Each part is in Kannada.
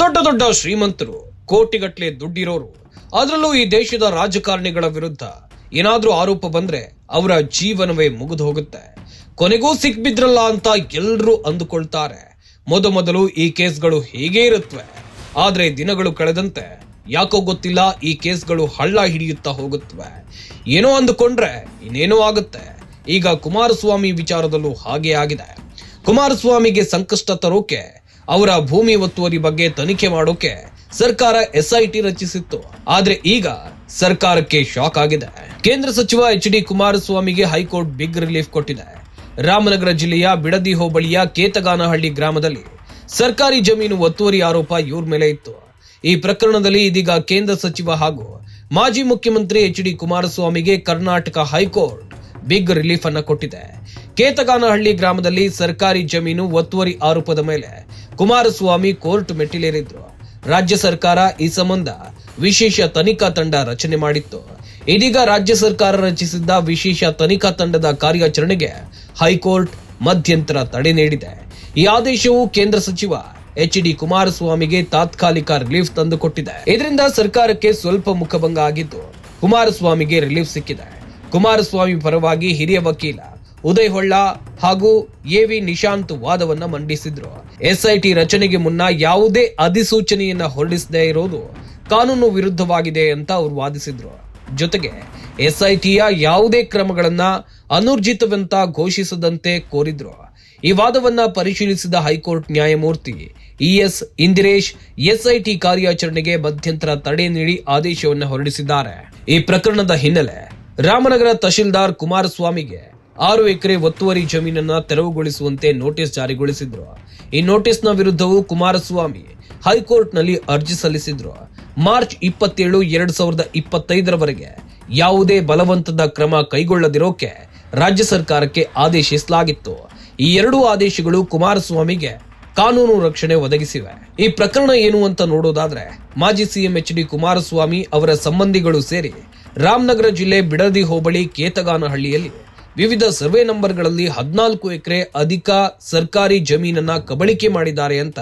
ದೊಡ್ಡ ದೊಡ್ಡ ಶ್ರೀಮಂತರು ಕೋಟಿಗಟ್ಟಲೆ ದುಡ್ಡಿರೋರು, ಅದರಲ್ಲೂ ಈ ದೇಶದ ರಾಜಕಾರಣಿಗಳ ವಿರುದ್ಧ ಏನಾದ್ರೂ ಆರೋಪ ಬಂದ್ರೆ ಅವರ ಜೀವನವೇ ಮುಗಿದು ಹೋಗುತ್ತೆ. ಕೊನೆಗೂ ಸಿಕ್ಬಿದ್ರಲ್ಲ ಅಂತ ಎಲ್ಲರೂ ಅಂದುಕೊಳ್ತಾರೆ. ಮೊದಮೊದಲು ಈ ಕೇಸ್ಗಳು ಹೇಗೆ ಇರುತ್ತವೆ ಆದ್ರೆ ದಿನಗಳು ಕಳೆದಂತೆ ಯಾಕೋ ಗೊತ್ತಿಲ್ಲ ಈ ಕೇಸ್ಗಳು ಹಳ್ಳ ಹಿಡಿಯುತ್ತಾ ಹೋಗುತ್ತವೆ ಏನೋ ಅಂದುಕೊಂಡ್ರೆ ಇನ್ನೇನೋ ಆಗುತ್ತೆ. ಈಗ ಕುಮಾರಸ್ವಾಮಿ ವಿಚಾರದಲ್ಲೂ ಹಾಗೆ ಆಗಿದೆ. ಕುಮಾರಸ್ವಾಮಿಗೆ ಸಂಕಷ್ಟ ತರೋಕೆ ಅವರ ಭೂಮಿ ಒತ್ತುವರಿ ಬಗ್ಗೆ ತನಿಖೆ ಮಾಡೋಕೆ ಸರ್ಕಾರ ಎಸ್ಐಟಿ ರಚಿಸಿತ್ತು. ಆದ್ರೆ ಈಗ ಸರ್ಕಾರಕ್ಕೆ ಶಾಕ್ ಆಗಿದೆ. ಕೇಂದ್ರ ಸಚಿವ ಎಚ್ ಡಿ ಕುಮಾರಸ್ವಾಮಿಗೆ ಹೈಕೋರ್ಟ್ ಬಿಗ್ ರಿಲೀಫ್ ಕೊಟ್ಟಿದೆ. ರಾಮನಗರ ಜಿಲ್ಲೆಯ ಬಿಡದಿ ಹೋಬಳಿಯ ಕೇತಗಾನಹಳ್ಳಿ ಗ್ರಾಮದಲ್ಲಿ ಸರ್ಕಾರಿ ಜಮೀನು ಒತ್ತುವರಿ ಆರೋಪ ಇವ್ರ ಮೇಲೆ ಇತ್ತು. ಈ ಪ್ರಕರಣದಲ್ಲಿ ಇದೀಗ ಕೇಂದ್ರ ಸಚಿವ ಹಾಗೂ ಮಾಜಿ ಮುಖ್ಯಮಂತ್ರಿ H D ಕುಮಾರಸ್ವಾಮಿಗೆ Karnataka high court big relief ಅನ್ನ ಕೊಟ್ಟಿದೆ. ಕೇತಗಾನಹಳ್ಳಿ ಗ್ರಾಮದಲ್ಲಿ ಸರ್ಕಾರಿ ಜಮೀನು ಒತ್ತುವರಿ ಆರೋಪದ ಮೇಲೆ ಕುಮಾರಸ್ವಾಮಿ ಕೋರ್ಟ್ ಮೆಟ್ಟಿಲೇರಿದ್ರು. ರಾಜ್ಯ ಸರ್ಕಾರ ಈ ಸಂಬಂಧ ವಿಶೇಷ ತನಿಖಾ ತಂಡ ರಚನೆ ಮಾಡಿತ್ತು. ಇದೀಗ ರಾಜ್ಯ ಸರ್ಕಾರ ರಚಿಸಿದ್ದ ವಿಶೇಷ ತನಿಖಾ ತಂಡದ ಕಾರ್ಯಾಚರಣೆಗೆ ಹೈಕೋರ್ಟ್ ಮಧ್ಯಂತರ ತಡೆ ನೀಡಿದೆ. ಈ ಆದೇಶವು ಕೇಂದ್ರ ಸಚಿವ ಎಚ್ ಡಿ ಕುಮಾರಸ್ವಾಮಿಗೆ ತಾತ್ಕಾಲಿಕ ರಿಲೀಫ್ ತಂದುಕೊಟ್ಟಿದೆ. ಇದರಿಂದ ಸರ್ಕಾರಕ್ಕೆ ಸ್ವಲ್ಪ ಮುಖಭಂಗ ಆಗಿದ್ದು, ಕುಮಾರಸ್ವಾಮಿಗೆ ರಿಲೀಫ್ ಸಿಕ್ಕಿದೆ. ಕುಮಾರಸ್ವಾಮಿ ಪರವಾಗಿ ಹಿರಿಯ ವಕೀಲ ಉದಯ್ ಹೊಳ್ಳ ಹಾಗೂ ಎವಿ ನಿಶಾಂತ್ ವಾದವನ್ನ ಮಂಡಿಸಿದ್ರು. ಎಸ್ಐಟಿ ರಚನೆಗೆ ಮುನ್ನ ಯಾವುದೇ ಅಧಿಸೂಚನೆಯನ್ನ ಹೊರಡಿಸದೇ ಇರೋದು ಕಾನೂನು ವಿರುದ್ಧವಾಗಿದೆ ಅಂತ ಅವರು ವಾದಿಸಿದ್ರು. ಜೊತೆಗೆ ಎಸ್ಐಟಿಯ ಯಾವುದೇ ಕ್ರಮಗಳನ್ನ ಅನೂರ್ಜಿತವಂತ ಘೋಷಿಸದಂತೆ ಕೋರಿದ್ರು. ಈ ವಾದವನ್ನ ಪರಿಶೀಲಿಸಿದ ಹೈಕೋರ್ಟ್ ನ್ಯಾಯಮೂರ್ತಿ ಇಎಸ್ ಇಂದಿರೇಶ್ ಎಸ್ಐಟಿ ಕಾರ್ಯಾಚರಣೆಗೆ ಮಧ್ಯಂತರ ತಡೆ ನೀಡಿ ಆದೇಶವನ್ನು ಹೊರಡಿಸಿದ್ದಾರೆ. ಈ ಪ್ರಕರಣದ ಹಿನ್ನೆಲೆ ರಾಮನಗರ ತಹಶೀಲ್ದಾರ್ ಕುಮಾರಸ್ವಾಮಿಗೆ ಆರು ಎಕರೆ ಒತ್ತುವರಿ ಜಮೀನನ್ನ ತೆರವುಗೊಳಿಸುವಂತೆ ನೋಟಿಸ್ ಜಾರಿಗೊಳಿಸಿದ್ರು. ಈ ನೋಟಿಸ್ನ ವಿರುದ್ಧವೂ ಕುಮಾರಸ್ವಾಮಿ ಹೈಕೋರ್ಟ್ನಲ್ಲಿ ಅರ್ಜಿ ಸಲ್ಲಿಸಿದ್ರು. ಮಾರ್ಚ್ ಇಪ್ಪತ್ತೇಳು, ಎರಡ್ ಸಾವಿರದ ಇಪ್ಪತ್ತೈದರವರೆಗೆ ಯಾವುದೇ ಬಲವಂತದ ಕ್ರಮ ಕೈಗೊಳ್ಳದಿರೋಕೆ ರಾಜ್ಯ ಸರ್ಕಾರಕ್ಕೆ ಆದೇಶಿಸಲಾಗಿತ್ತು. ಈ ಎರಡೂ ಆದೇಶಗಳು ಕುಮಾರಸ್ವಾಮಿಗೆ ಕಾನೂನು ರಕ್ಷಣೆ ಒದಗಿಸಿವೆ. ಈ ಪ್ರಕರಣ ಏನು ಅಂತ ನೋಡೋದಾದ್ರೆ ಮಾಜಿ ಸಿಎಂ ಎಚ್ ಡಿ ಕುಮಾರಸ್ವಾಮಿ ಅವರ ಸಂಬಂಧಿಗಳು ಸೇರಿ ರಾಮನಗರ ಜಿಲ್ಲೆ ಬಿಡದಿ ಹೋಬಳಿ ಕೇತಗಾನಹಳ್ಳಿಯಲ್ಲಿ ವಿವಿಧ ಸರ್ವೆ ನಂಬರ್ಗಳಲ್ಲಿ ಹದಿನಾಲ್ಕು ಎಕರೆ ಅಧಿಕ ಸರ್ಕಾರಿ ಜಮೀನನ್ನ ಕಬಳಿಕೆ ಮಾಡಿದ್ದಾರೆ ಅಂತ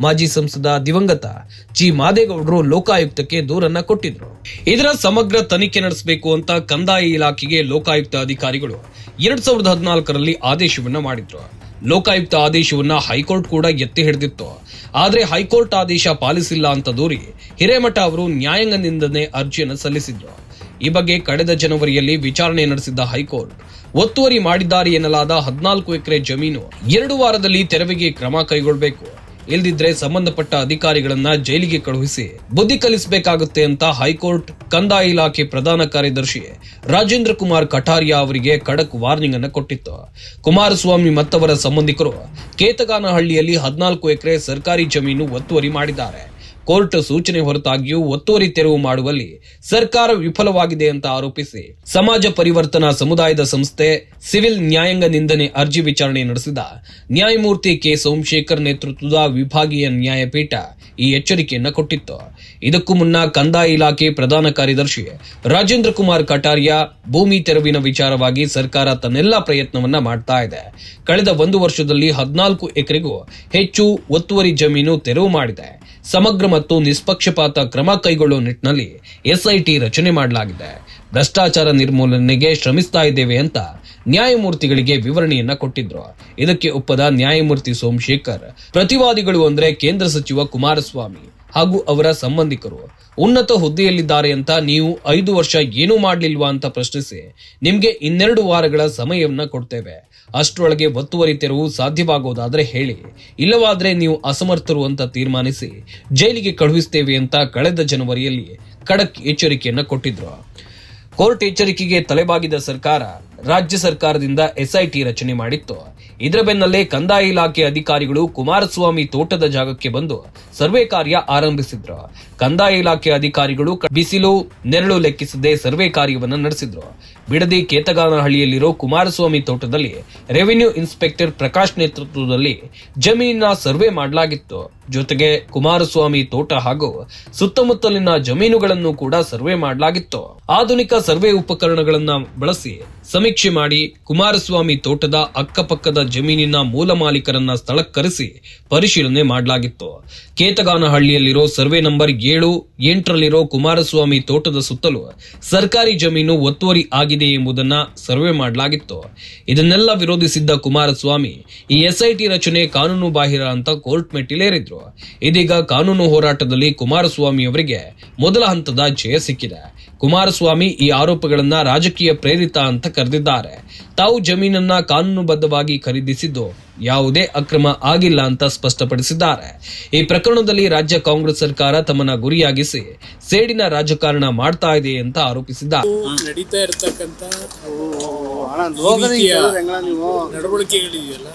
ಮಾಜಿ ಸಂಸದ ದಿವಂಗತ ಜಿ ಮಾದೇಗೌಡರು ಲೋಕಾಯುಕ್ತಕ್ಕೆ ದೂರನ್ನ ಕೊಟ್ಟಿದ್ರು. ಇದರ ಸಮಗ್ರ ತನಿಖೆ ನಡೆಸಬೇಕು ಅಂತ ಕಂದಾಯ ಇಲಾಖೆಗೆ ಲೋಕಾಯುಕ್ತ ಅಧಿಕಾರಿಗಳು ಎರಡ್ ಸಾವಿರದ ಹದಿನಾಲ್ಕರಲ್ಲಿ ಆದೇಶವನ್ನ ಮಾಡಿದ್ರು. ಲೋಕಾಯುಕ್ತ ಆದೇಶವನ್ನ ಹೈಕೋರ್ಟ್ ಕೂಡ ಎತ್ತಿ ಹಿಡಿದಿತ್ತು. ಆದ್ರೆ ಹೈಕೋರ್ಟ್ ಆದೇಶ ಪಾಲಿಸಿಲ್ಲ ಅಂತ ದೂರಿ ಹಿರೇಮಠ ಅವರು ನ್ಯಾಯಾಂಗ ನಿಂದನೆ ಅರ್ಜಿಯನ್ನು ಸಲ್ಲಿಸಿದ್ರು. ಈ ಬಗ್ಗೆ ಕಳೆದ ಜನವರಿಯಲ್ಲಿ ವಿಚಾರಣೆ ನಡೆಸಿದ್ದ ಹೈಕೋರ್ಟ್, ಒತ್ತುವರಿ ಮಾಡಿದ್ದಾರೆ ಎನ್ನಲಾದ ಹದಿನಾಲ್ಕು ಎಕರೆ ಜಮೀನು ಎರಡು ವಾರದಲ್ಲಿ ತೆರವಿಗೆ ಕ್ರಮ ಕೈಗೊಳ್ಳಬೇಕು. ಇಲ್ದಿದ್ರೆ ಸಂಬಂಧಪಟ್ಟ ಅಧಿಕಾರಿಗಳನ್ನ ಜೈಲಿಗೆ ಕಳುಹಿಸಿ ಬುದ್ಧಿ ಕಲಿಸಬೇಕಾಗುತ್ತೆ ಅಂತ ಹೈಕೋರ್ಟ್, ಕಂದಾಯ ಇಲಾಖೆ ಪ್ರಧಾನ ಕಾರ್ಯದರ್ಶಿ ರಾಜೇಂದ್ರ ಕುಮಾರ್ ಕಠಾರಿಯಾ ಅವರಿಗೆ ಖಡಕ್ ವಾರ್ನಿಂಗ್ ಅನ್ನು ಕೊಟ್ಟಿತ್ತು. ಕುಮಾರಸ್ವಾಮಿ ಮತ್ತವರ ಸಂಬಂಧಿಕರು ಕೇತಗಾನಹಳ್ಳಿಯಲ್ಲಿ ಹದಿನಾಲ್ಕು ಎಕರೆ ಸರ್ಕಾರಿ ಜಮೀನು ಒತ್ತುವರಿ ಮಾಡಿದ್ದಾರೆ. ಕೋರ್ಟ್ ಸೂಚನೆ ಹೊರತಾಗಿಯೂ ಒತ್ತುವರಿ ತೆರವು ಮಾಡುವಲ್ಲಿ ಸರ್ಕಾರ ವಿಫಲವಾಗಿದೆ ಅಂತ ಆರೋಪಿಸಿ ಸಮಾಜ ಪರಿವರ್ತನಾ ಸಮುದಾಯದ ಸಂಸ್ಥೆ ಸಿವಿಲ್ ನ್ಯಾಯಾಂಗ ನಿಂದನೆ ಅರ್ಜಿ ವಿಚಾರಣೆ ನಡೆಸಿದ ನ್ಯಾಯಮೂರ್ತಿ ಕೆ ಸೋಮಶೇಖರ್ ನೇತೃತ್ವದ ವಿಭಾಗೀಯ ನ್ಯಾಯಪೀಠ ಈ ಎಚ್ಚರಿಕೆಯನ್ನ ಕೊಟ್ಟಿತ್ತು. ಇದಕ್ಕೂ ಮುನ್ನ ಕಂದಾಯ ಇಲಾಖೆ ಪ್ರಧಾನ ಕಾರ್ಯದರ್ಶಿ ರಾಜೇಂದ್ರ ಕುಮಾರ್ ಕಟಾರಿಯಾ ಭೂಮಿ ತೆರವಿನ ವಿಚಾರವಾಗಿ ಸರ್ಕಾರ ತನ್ನೆಲ್ಲ ಪ್ರಯತ್ನವನ್ನ ಮಾಡ್ತಾ ಇದೆ. ಕಳೆದ ಒಂದು ವರ್ಷದಲ್ಲಿ ಹದಿನಾಲ್ಕು ಎಕರೆಗೂ ಹೆಚ್ಚು ಒತ್ತುವರಿ ಜಮೀನು ತೆರವು ಮಾಡಿದೆ. ಸಮಗ್ರ ಮತ್ತು ನಿಷ್ಪಕ್ಷಪಾತ ಕ್ರಮ ಕೈಗೊಳ್ಳುವ ನಿಟ್ಟಿನಲ್ಲಿ ಎಸ್ಐಟಿ ರಚನೆ ಮಾಡಲಾಗಿದೆ. ಭ್ರಷ್ಟಾಚಾರ ನಿರ್ಮೂಲನೆಗೆ ಶ್ರಮಿಸ್ತಾ ಇದ್ದೇವೆ ಅಂತ ನ್ಯಾಯಮೂರ್ತಿಗಳಿಗೆ ವಿವರಣೆಯನ್ನ ಕೊಟ್ಟಿದ್ರು. ಇದಕ್ಕೆ ಒಪ್ಪದ ನ್ಯಾಯಮೂರ್ತಿ ಸೋಮಶೇಖರ್, ಪ್ರತಿವಾದಿಗಳು ಅಂದ್ರೆ ಕೇಂದ್ರ ಸಚಿವ ಕುಮಾರಸ್ವಾಮಿ ಹಾಗೂ ಅವರ ಸಂಬಂಧಿಕರು. ಉನ್ನತ ಹುದ್ದೆಯಲ್ಲಿದ್ದಾರೆ ಅಂತ ನೀವು ಐದು ವರ್ಷ ಏನೂ ಮಾಡಲಿಲ್ವಾ ಅಂತ ಪ್ರಶ್ನಿಸಿ ನಿಮ್ಗೆ ಇನ್ನೆರಡು ವಾರಗಳ ಸಮಯವನ್ನ ಕೊಡ್ತೇವೆ. ಅಷ್ಟರೊಳಗೆ ಒತ್ತುವರಿ ತೆರವು ಸಾಧ್ಯವಾಗೋದಾದ್ರೆ ಹೇಳಿ. ಇಲ್ಲವಾದ್ರೆ ನೀವು ಅಸಮರ್ಥರು ಅಂತ ತೀರ್ಮಾನಿಸಿ ಜೈಲಿಗೆ ಕಳುಹಿಸ್ತೇವೆ ಅಂತ ಕಳೆದ ಜನವರಿಯಲ್ಲಿ ಖಡಕ್ ಎಚ್ಚರಿಕೆಯನ್ನ ಕೊಟ್ಟಿದ್ರು. ಕೋರ್ಟ್ ಎಚ್ಚರಿಕೆಗೆ ತಲೆಬಾಗಿದ ಸರ್ಕಾರ ರಾಜ್ಯ ಸರ್ಕಾರದಿಂದ ಎಸ್ಐಟಿ ರಚನೆ ಮಾಡಿತ್ತು. ಇದರ ಬೆನ್ನಲ್ಲೇ ಕಂದಾಯ ಇಲಾಖೆ ಅಧಿಕಾರಿಗಳು ಕುಮಾರಸ್ವಾಮಿ ತೋಟದ ಜಾಗಕ್ಕೆ ಬಂದು ಸರ್ವೆ ಕಾರ್ಯ ಆರಂಭಿಸಿದ್ರು. ಕಂದಾಯ ಇಲಾಖೆ ಅಧಿಕಾರಿಗಳು ಬಿಸಿಲು, ನೆರಳು ಲೆಕ್ಕಿಸದೆ ಸರ್ವೆ ಕಾರ್ಯವನ್ನು ನಡೆಸಿದ್ರು. ಬಿಡದಿ ಕೇತಗಾನಹಳ್ಳಿಯಲ್ಲಿರೋ ಕುಮಾರಸ್ವಾಮಿ ತೋಟದಲ್ಲಿ ರೆವಿನ್ಯೂ ಇನ್ಸ್ಪೆಕ್ಟರ್ ಪ್ರಕಾಶ್ ನೇತೃತ್ವದಲ್ಲಿ ಜಮೀನಿನ ಸರ್ವೆ ಮಾಡಲಾಗಿತ್ತು. ಜೊತೆಗೆ ಕುಮಾರಸ್ವಾಮಿ ತೋಟ ಹಾಗೂ ಸುತ್ತಮುತ್ತಲಿನ ಜಮೀನುಗಳನ್ನು ಕೂಡ ಸರ್ವೆ ಮಾಡಲಾಗಿತ್ತು. ಆಧುನಿಕ ಸರ್ವೆ ಉಪಕರಣಗಳನ್ನ ಬಳಸಿ ಸಮೀಕ್ಷೆ ಮಾಡಿ ಕುಮಾರಸ್ವಾಮಿ ತೋಟದ ಅಕ್ಕಪಕ್ಕದ ಜಮೀನಿನ ಮೂಲ ಮಾಲೀಕರನ್ನ ಸ್ಥಳಕ್ಕೆ ಕರೆಸಿ ಪರಿಶೀಲನೆ ಮಾಡಲಾಗಿತ್ತು. ಕೇತಗಾನಹಳ್ಳಿಯಲ್ಲಿರೋ ಸರ್ವೆ ನಂಬರ್ ಏಳು, ಎಂಟರಲ್ಲಿರೋ ಕುಮಾರಸ್ವಾಮಿ ತೋಟದ ಸುತ್ತಲೂ ಸರ್ಕಾರಿ ಜಮೀನು ಒತ್ತುವರಿ ಆಗಿದೆ ಎಂಬುದನ್ನ ಸರ್ವೆ ಮಾಡಲಾಗಿತ್ತು. ಇದನ್ನೆಲ್ಲ ವಿರೋಧಿಸಿದ್ದ ಕುಮಾರಸ್ವಾಮಿ ಈ ಎಸ್ಐಟಿ ರಚನೆ ಕಾನೂನು ಬಾಹಿರ ಅಂತ ಕೋರ್ಟ್ ಮೆಟ್ಟಿಲೇರಿದ್ರು. ಇದೀಗ ಕಾನೂನು ಹೋರಾಟದಲ್ಲಿ ಕುಮಾರಸ್ವಾಮಿ ಅವರಿಗೆ ಮೊದಲ ಹಂತದ ಜಯ ಸಿಕ್ಕಿದೆ. ಕುಮಾರಸ್ವಾಮಿ ಈ ಆರೋಪಗಳನ್ನ ರಾಜಕೀಯ ಪ್ರೇರಿತ ಅಂತ ಕರೆದಿದ್ದಾರೆ. ತಾವು ಜಮೀನನ್ನ ಕಾನೂನುಬದ್ಧವಾಗಿ ಖರೀದಿಸಿದ್ದು ಯಾವುದೇ ಅಕ್ರಮ ಆಗಿಲ್ಲ ಅಂತ ಸ್ಪಷ್ಟಪಡಿಸಿದ್ದಾರೆ. ಈ ಪ್ರಕರಣದಲ್ಲಿ ರಾಜ್ಯ ಕಾಂಗ್ರೆಸ್ ಸರ್ಕಾರ ತಮ್ಮನ್ನ ಗುರಿಯಾಗಿಸಿ ಸೇಡಿನ ರಾಜಕಾರಣ ಮಾಡ್ತಾ ಇದೆ ಅಂತ ಆರೋಪಿಸಿದ್ದಾರೆ. ನಡೀತಾ ಇರತಕ್ಕಂತ ನಡವಳಿಕೆಗಳಿದೆಯಲ್ಲ.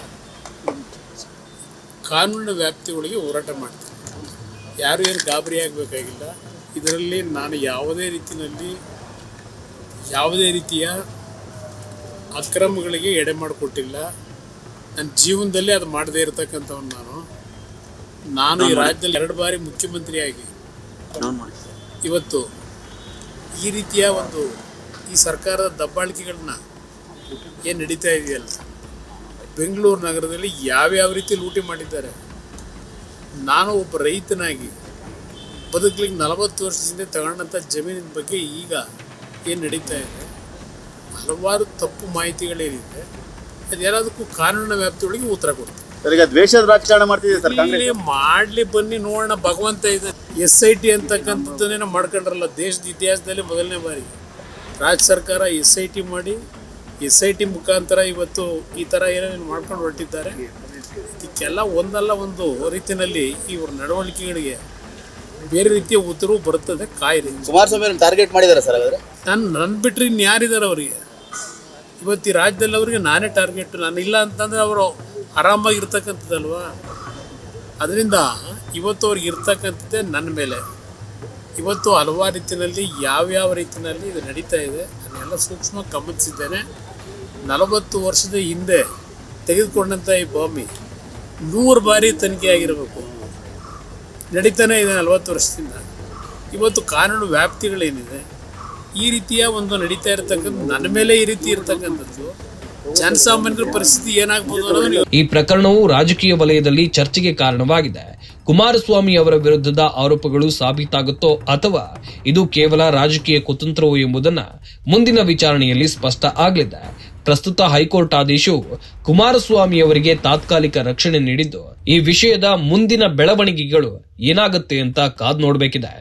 ಕಾನೂನಿನ ವ್ಯಾಪ್ತಿ ಒಳಗೆ ಹೋರಾಟ ಮಾಡ್ತಾರೆ. ಯಾರು ಏನು ಗಾಬರಿ ಆಗಬೇಕಾಗಿಲ್ಲ. ಇದರಲ್ಲಿ ನಾನು ಯಾವುದೇ ರೀತಿಯಲ್ಲಿ ಯಾವುದೇ ರೀತಿಯ ಅಕ್ರಮಗಳಿಗೆ ಎಡೆ ಮಾಡಿಕೊಟ್ಟಿಲ್ಲ. ನನ್ನ ಜೀವನದಲ್ಲಿ ಅದು ಮಾಡದೇ ಇರತಕ್ಕಂಥವ್ನು ನಾನು. ನಾನು ಈ ರಾಜ್ಯದಲ್ಲಿ ಎರಡು ಬಾರಿ ಮುಖ್ಯಮಂತ್ರಿಯಾಗಿ. ಇವತ್ತು ಈ ರೀತಿಯ ಒಂದು ಈ ಸರ್ಕಾರದ ದಬ್ಬಾಳಿಕೆಗಳನ್ನ ಏನು ನಡೀತಾ ಇದೆಯಲ್ಲ? ಬೆಂಗಳೂರು ನಗರದಲ್ಲಿ ಯಾವ್ಯಾವ ರೀತಿ ಲೂಟಿ ಮಾಡಿದ್ದಾರೆ? ನಾನು ಒಬ್ಬ ರೈತನಾಗಿ ಬದುಕಲಿಕ್ಕೆ ನಲವತ್ತು ವರ್ಷದಿಂದ ತಗೊಂಡಂಥ ಜಮೀನಿನ ಬಗ್ಗೆ ಈಗ ಏನು ನಡೀತಾ ಇದೆ? ಹಲವಾರು ತಪ್ಪು ಮಾಹಿತಿಗಳೇನಿದೆ. ಅದು ಯಾರಾದಕ್ಕೂ ಕಾನೂನಿನ ವ್ಯಾಪ್ತಿಯೊಳಗೆ ಉತ್ತರ ಕೊಡ್ತಾರೆ ಈಗ ದ್ವೇಷದ ರಾಜಕಾರಣ ಮಾಡ್ತಿದೆ ಸರ್ ಇಲ್ಲಿ ಮಾಡ್ಲಿ ಬನ್ನಿ ನೋಡೋಣ ಭಗವಂತ ಇದೆ. ಎಸ್ ಐ ಟಿ ಅಂತಕ್ಕಂಥದ್ದನ್ನೇನೋ ಮಾಡ್ಕೊಂಡ್ರಲ್ಲ ದೇಶದ ಇತಿಹಾಸದಲ್ಲಿ ಮೊದಲನೇ ಬಾರಿ. ರಾಜ್ಯ ಸರ್ಕಾರ ಎಸ್ ಐ ಟಿ ಮಾಡಿ ಎಸ್ ಐ ಟಿ ಮುಖಾಂತರ ಇವತ್ತು ಈ ಥರ ಏನೇನು ಮಾಡ್ಕೊಂಡು ಹೊರಟಿದ್ದಾರೆ. ಇದಕ್ಕೆಲ್ಲ ಒಂದಲ್ಲ ಒಂದು ರೀತಿಯಲ್ಲಿ ಇವ್ರ ನಡವಳಿಕೆಗಳಿಗೆ ಬೇರೆ ರೀತಿಯ ಉತ್ತರವು ಬರುತ್ತದೆ ಕಾಯಿರಿ ಕುಮಾರಸ್ವಾಮಿ ಟಾರ್ಗೆಟ್ ಮಾಡಿದ್ದಾರೆ ಸರ್ ಹಾಗಾದ್ರೆ? ನಾನು ನನ್ನ ಬಿಟ್ಟರೆ ಇನ್ನು ಯಾರಿದ್ದಾರೆ ಅವರಿಗೆ? ಇವತ್ತು ಈ ರಾಜ್ಯದಲ್ಲಿ ಅವರಿಗೆ ನಾನೇ ಟಾರ್ಗೆಟ್ ನಾನು ಇಲ್ಲ ಅಂತಂದರೆ ಅವರು ಆರಾಮಾಗಿರ್ತಕ್ಕಂಥದ್ದಲ್ವಾ? ಅದರಿಂದ ಇವತ್ತು ಅವ್ರಿಗೆ ಇರ್ತಕ್ಕಂಥದ್ದೇ ನನ್ನ ಮೇಲೆ. ಇವತ್ತು ಹಲವಾರು ರೀತಿಯಲ್ಲಿ ಯಾವ್ಯಾವ ರೀತಿಯಲ್ಲಿ ಇದು ನಡೀತಾ ಇದೆ ಅದನ್ನೆಲ್ಲ ಸೂಕ್ಷ್ಮ ಗಮನಿಸಿದ್ದೇನೆ. ನಲವತ್ತು ವರ್ಷದ ಹಿಂದೆ ತೆಗೆದುಕೊಂಡಂಥ ಈ ಭೂಮಿ ನೂರು ಬಾರಿ ತನಿಖೆ ಆಗಿರಬೇಕು ನಡೀತಾನೆ ಇದೆ ನಲವತ್ತು ವರ್ಷದಿಂದ. ಇವತ್ತು ಕಾನೂನು ವ್ಯಾಪ್ತಿಗಳೇನಿದೆ, ಈ ರೀತಿಯ ಒಂದು ನಡೀತಾ ಇರತಕ್ಕಂಥ, ನನ್ನ ಮೇಲೆ ಈ ರೀತಿ ಇರತಕ್ಕಂಥದ್ದು, ಜನಸಾಮಾನ್ಯರ ಪರಿಸ್ಥಿತಿ ಏನಾಗಬಹುದು ಈ ಪ್ರಕರಣವು ರಾಜಕೀಯ ವಲಯದಲ್ಲಿ ಚರ್ಚೆಗೆ ಕಾರಣವಾಗಿದೆ. ಕುಮಾರಸ್ವಾಮಿ ಅವರ ವಿರುದ್ಧದ ಆರೋಪಗಳು ಸಾಬೀತಾಗುತ್ತೋ ಅಥವಾ ಇದು ಕೇವಲ ರಾಜಕೀಯ ಕುತಂತ್ರವೋ ಎಂಬುದನ್ನ ಮುಂದಿನ ವಿಚಾರಣೆಯಲ್ಲಿ ಸ್ಪಷ್ಟ ಆಗಲಿದೆ. ಪ್ರಸ್ತುತ ಹೈಕೋರ್ಟ್ ಆದೇಶವು ಕುಮಾರಸ್ವಾಮಿ ಅವರಿಗೆ ತಾತ್ಕಾಲಿಕ ರಕ್ಷಣೆ ನೀಡಿದ್ದು. ಈ ವಿಷಯದ ಮುಂದಿನ ಬೆಳವಣಿಗೆಗಳು ಏನಾಗುತ್ತೆ ಅಂತ ಕಾದ್ ನೋಡಬೇಕಿದೆ.